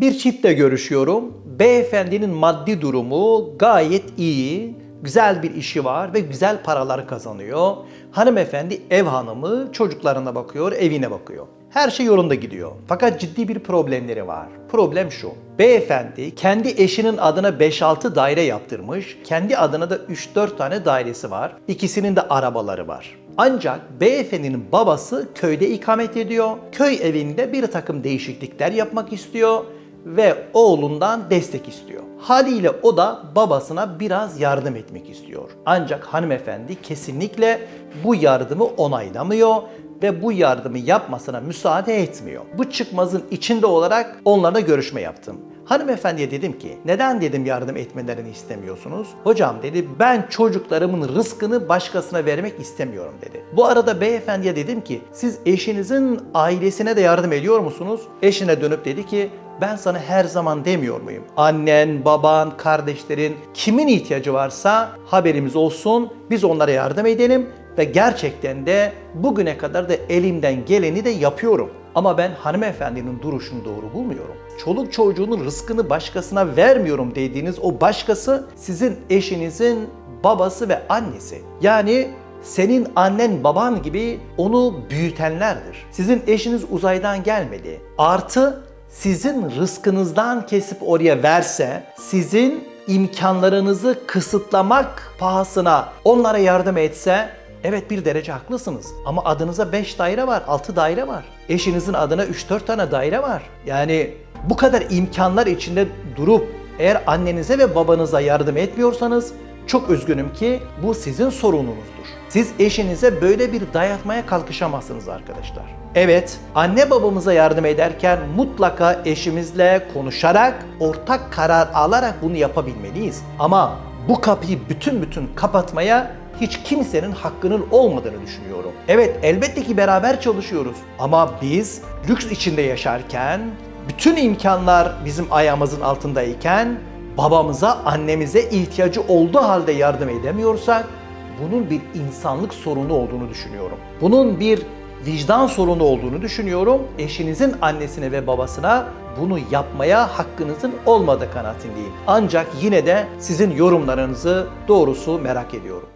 Bir çiftle görüşüyorum. Beyefendinin maddi durumu gayet iyi. Güzel bir işi var ve güzel paralar kazanıyor. Hanımefendi ev hanımı çocuklarına bakıyor, evine bakıyor. Her şey yolunda gidiyor. Fakat ciddi bir problemleri var. Problem şu. Beyefendi kendi eşinin adına 5-6 daire yaptırmış. Kendi adına da 3-4 tane dairesi var. İkisinin de arabaları var. Ancak beyefendinin babası köyde ikamet ediyor. Köy evinde bir takım değişiklikler yapmak istiyor ve oğlundan destek istiyor. Haliyle o da babasına biraz yardım etmek istiyor. Ancak hanımefendi kesinlikle bu yardımı onaylamıyor ve bu yardımı yapmasına müsaade etmiyor. Bu çıkmazın içinde olarak onlarla görüşme yaptım. Hanımefendiye dedim ki neden dedim yardım etmelerini istemiyorsunuz? Hocam dedi ben çocuklarımın rızkını başkasına vermek istemiyorum dedi. Bu arada beyefendiye dedim ki siz eşinizin ailesine de yardım ediyor musunuz? Eşine dönüp dedi ki ben sana her zaman demiyor muyum? Annen, baban, kardeşlerin kimin ihtiyacı varsa haberimiz olsun. Biz onlara yardım edelim ve gerçekten de bugüne kadar da elimden geleni de yapıyorum. Ama ben hanımefendinin duruşunu doğru bulmuyorum. Çoluk çocuğunun rızkını başkasına vermiyorum dediğiniz o başkası sizin eşinizin babası ve annesi. Yani senin annen baban gibi onu büyütenlerdir. Sizin eşiniz uzaydan gelmedi. Artı sizin rızkınızdan kesip oraya verse, sizin imkanlarınızı kısıtlamak pahasına onlara yardım etse, evet bir derece haklısınız. Ama adınıza 5 daire var, 6 daire var. Eşinizin adına 3-4 tane daire var. Yani bu kadar imkanlar içinde durup eğer annenize ve babanıza yardım etmiyorsanız çok üzgünüm ki bu sizin sorununuzdur. Siz eşinize böyle bir dayatmaya kalkışamazsınız arkadaşlar. Evet, anne babamıza yardım ederken mutlaka eşimizle konuşarak, ortak karar alarak bunu yapabilmeliyiz. Ama bu kapıyı bütün bütün kapatmaya hiç kimsenin hakkının olmadığını düşünüyorum. Evet, elbette ki beraber çalışıyoruz. Ama biz lüks içinde yaşarken, bütün imkanlar bizim ayağımızın altındayken babamıza, annemize ihtiyacı olduğu halde yardım edemiyorsak bunun bir insanlık sorunu olduğunu düşünüyorum. Bunun bir vicdan sorunu olduğunu düşünüyorum. Eşinizin annesine ve babasına bunu yapmaya hakkınızın olmadığı kanaatindeyim. Ancak yine de sizin yorumlarınızı doğrusu merak ediyorum.